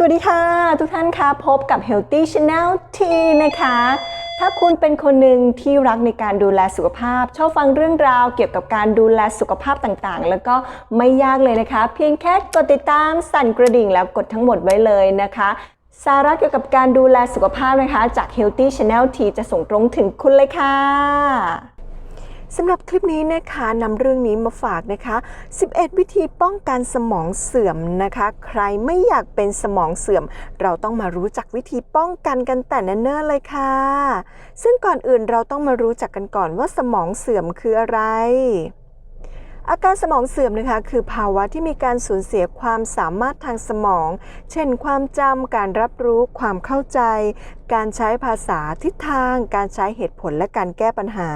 สวัสดีค่ะ ทุกท่านคะพบกับ Healthy Channel T นะคะ ถ้าคุณเป็นคนหนึ่งที่รักในการดูแลสุขภาพ ชอบฟังเรื่องราวเกี่ยวกับการดูแลสุขภาพต่างๆ แล้วก็ไม่ยากเลยนะคะ เพียงแค่กดติดตามสั่นกระดิ่งแล้วกดทั้งหมดไว้เลยนะคะสาระเกี่ยวกับการดูแลสุขภาพนะคะ จาก Healthy Channel T จะส่งตรงถึงคุณเลยค่ะ สำหรับคลิปนี้นะคะนำเรื่องนี้มาฝากนะคะ 11 วิธีป้องกันสมองเสื่อมนะคะ ใครไม่อยากเป็นสมองเสื่อม เราต้องมารู้จักวิธีป้องกันกันแต่เนิ่นๆเลยค่ะ ซึ่งก่อนอื่นเราต้องมารู้จักกันก่อนว่าสมองเสื่อมคืออะไร อาการสมองเสื่อมนะคะคือภาวะที่มีการสูญเสียความสามารถทางสมอง เช่น ความจำการรับรู้ความเข้าใจ การใช้ภาษาทิศทาง การใช้เหตุผลและการแก้ปัญหา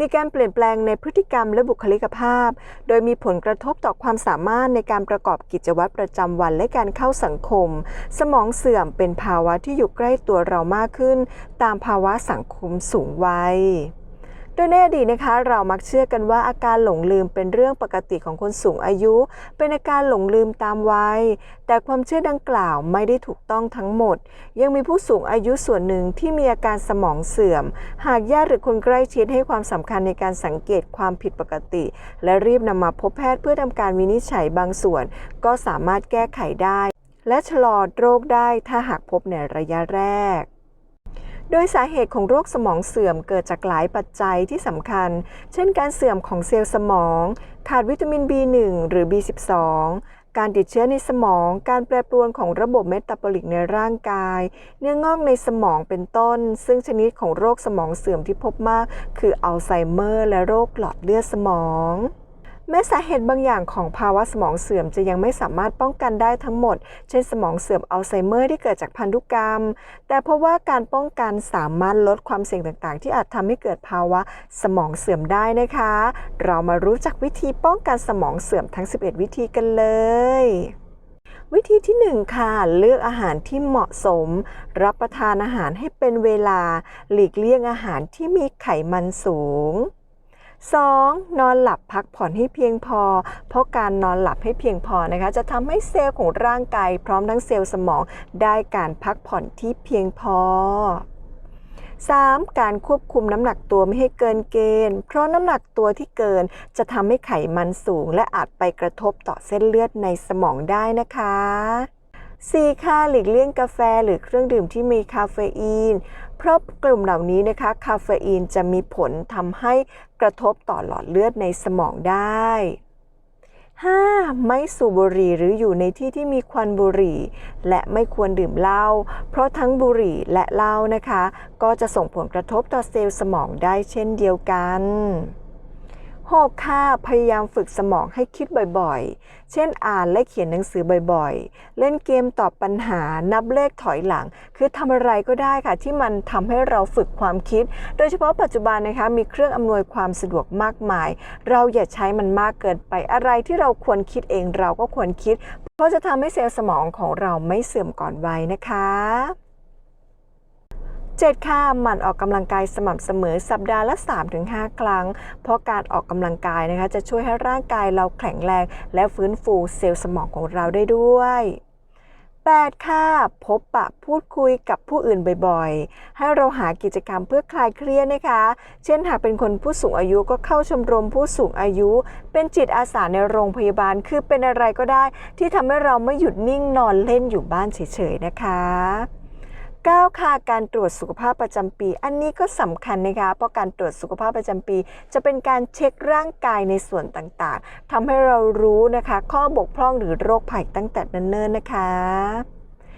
มีการเปลี่ยนแปลงในพฤติกรรมและบุคลิกภาพ โดยมีผลกระทบต่อความสามารถในการประกอบกิจวัตรประจำวันและการเข้าสังคม สมองเสื่อมเป็นภาวะที่อยู่ใกล้ตัวเรามากขึ้น ตามภาวะสังคมสูงวัย โดยในอดีตนะคะ เรามักเชื่อกันว่าอาการหลงลืมเป็นเรื่องปกติของคนสูงอายุ เป็นอาการหลงลืมตามวัย แต่ความเชื่อดังกล่าวไม่ได้ถูกต้องทั้งหมด ยังมีผู้สูงอายุส่วนหนึ่งที่มีอาการสมองเสื่อม หากญาติหรือคนใกล้ชิดให้ความสำคัญในการสังเกตความผิดปกติ และรีบนำมาพบแพทย์เพื่อทำการวินิจฉัยบางส่วน ก็สามารถแก้ไขได้ และชะลอโรคได้ถ้าหากพบในระยะแรก โดยสาเหตุของโรคสมองเสื่อมเกิดจากหลายปัจจัยที่สำคัญ เช่นการเสื่อมของเซลล์สมอง ขาดวิตามิน B1 หรือ B12 การติดเชื้อในสมอง การแปรปรวนของระบบเมตาบอลิกในร่างกาย เนื้องอกในสมองเป็นต้น ซึ่งชนิดของโรคสมองเสื่อมที่พบมาก คืออัลไซเมอร์ และโรคหลอดเลือดสมอง แม้สาเหตุบางอย่างของภาวะสมองเสื่อมจะยังไม่สามารถป้องกันได้ทั้งหมด เช่นสมองเสื่อมอัลไซเมอร์ที่เกิดจากพันธุกรรม แต่เพราะว่าการป้องกันสามารถลดความเสี่ยงต่างๆ ที่อาจทำให้เกิดภาวะสมองเสื่อมได้นะคะ เรามารู้จักวิธีป้องกันสมองเสื่อมทั้ง 11 วิธีกันเลยวิธีที่ 1 ค่ะ เลือกอาหารที่เหมาะสม รับประทานอาหารให้เป็นเวลา หลีกเลี่ยงอาหารที่มีไขมันสูง 2. นอนหลับพักผ่อนให้เพียงพอ เพราะการนอนหลับให้เพียงพอนะคะ จะทำให้เซลล์ของร่างกายพร้อมทั้งเซลล์สมองได้การพักผ่อนที่เพียงพอ 3. การควบคุมน้ำหนักตัวไม่ให้เกินเกณฑ์ เพราะน้ำหนักตัวที่เกินจะทำให้ไขมันสูง และอาจไปกระทบต่อเส้นเลือดในสมองได้นะคะ 4. ค่ะหลีกเลี่ยงกาแฟหรือเครื่องดื่มที่มีคาเฟอีน ครอบกลุ่มเหล่านี้นะคะ คาเฟอีนจะมีผลทำให้กระทบต่อหลอดเลือดในสมองได้ 5. ไม่สูบบุหรี่หรืออยู่ในที่ที่มีควันบุหรี่ และไม่ควรดื่มเหล้าเพราะทั้งบุหรี่และเหล้านะคะ ก็จะส่งผลกระทบต่อเซลล์สมองได้เช่นเดียวกัน 6. ค่ะพยายามฝึกสมองให้คิดบ่อยๆ เช่นอ่านและเขียนหนังสือบ่อยๆ เล่นเกมตอบปัญหานับเลขถอยหลัง คือทำอะไรก็ได้ค่ะ ที่มันทำให้เราฝึกความคิด โดยเฉพาะปัจจุบันนะคะมีเครื่องอำนวยความสะดวกมากมาย เราอย่าใช้มันมากเกินไปอะไรที่เราควรคิดเองเราก็ควรคิด เพราะจะทำให้เซลล์สมองของเราไม่เสื่อมก่อนวัยนะคะ 7 ค่ะ หมั่นออกกำลังกายสม่ำเสมอสัปดาห์ละ 3-5 ครั้ง เพราะการออกกำลังกายนะคะจะช่วยให้ร่างกายเราแข็งแรง และฟื้นฟูเซลล์สมองของเราได้ด้วย 8. ค่ะ พบปะพูดคุยกับผู้อื่นบ่อยๆ ให้เราหากิจกรรมเพื่อคลายเครียดนะคะ เช่นหากเป็นคนผู้สูงอายุก็เข้าชมรมผู้สูงอายุ เป็นจิตอาสาในโรงพยาบาลคือเป็นอะไรก็ได้ ที่ทำให้เราไม่หยุดนิ่งนอนเล่นอยู่บ้านเฉยๆนะคะ 9 ค่ะการตรวจสุขภาพประจำปี อันนี้ก็สำคัญนะคะ เพราะการตรวจสุขภาพประจำปี จะเป็นการเช็คร่างกายในส่วนต่างๆทำให้เรารู้นะคะ ข้อบกพร่องหรือโรคภัยตั้งแต่เนิ่นๆนะคะ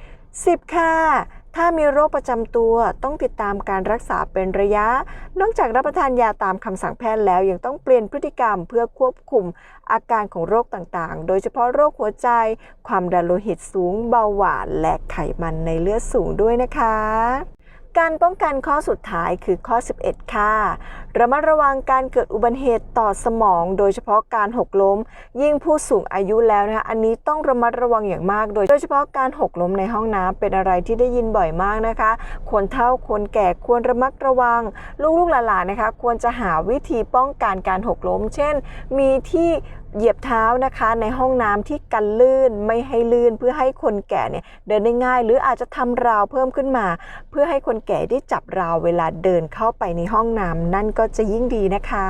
10 ค่ะ ถ้ามีโรคประจำตัวต้องติดตามการรักษาเป็นระยะ นอกจากรับประทานยาตามคำสั่งแพทย์แล้ว ยังต้องเปลี่ยนพฤติกรรมเพื่อควบคุมอาการของโรคต่างๆ โดยเฉพาะโรคหัวใจ ความดันโลหิตสูง เบาหวาน และไขมันในเลือดสูงด้วยนะคะ การป้องกันข้อสุดท้ายคือข้อ 11 ค่ะ ระมัดระวังการเกิดอุบัติเหตุต่อสมอง โดยเฉพาะการหกล้ม ยิ่งผู้สูงอายุแล้วนะคะ อันนี้ต้องระมัดระวังอย่างมาก โดยโดยเฉพาะการหกล้มในห้องน้ำเป็นอะไรที่ได้ยินบ่อยมากนะคะ คนเฒ่าคนแก่ควรระมัดระวัง ลูกๆหลานๆนะคะ ควรจะหาวิธีป้องกันการหกล้ม เช่น มีที่ เหยียบเท้านะคะในห้องน้ำที่กันลื่นไม่ให้ลื่นเพื่อให้คนแก่เนี่ยเดินได้ง่าย หรืออาจจะทำราวเพิ่มขึ้นมา เพื่อให้คนแก่ได้จับราวเวลาเดินเข้าไปในห้องน้ำนั่นก็จะยิ่งดีนะคะ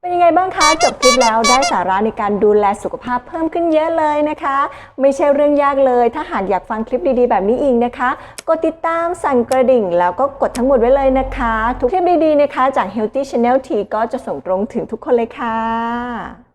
เป็นยังไงบ้างคะจบคลิปแล้วได้สาระในการดูแลสุขภาพเพิ่มขึ้นเยอะเลยนะคะ ไม่ใช่เรื่องยากเลย ถ้าหากอยากฟังคลิปดีๆ แบบนี้อีกนะคะ กดติดตามสั่นกระดิ่ง แล้วก็กดทั้งหมดไว้เลยนะคะ ทุกคลิปดีๆนะคะ จาก Healthy Channel T ก็จะส่งตรงถึงทุกคนเลยค่ะ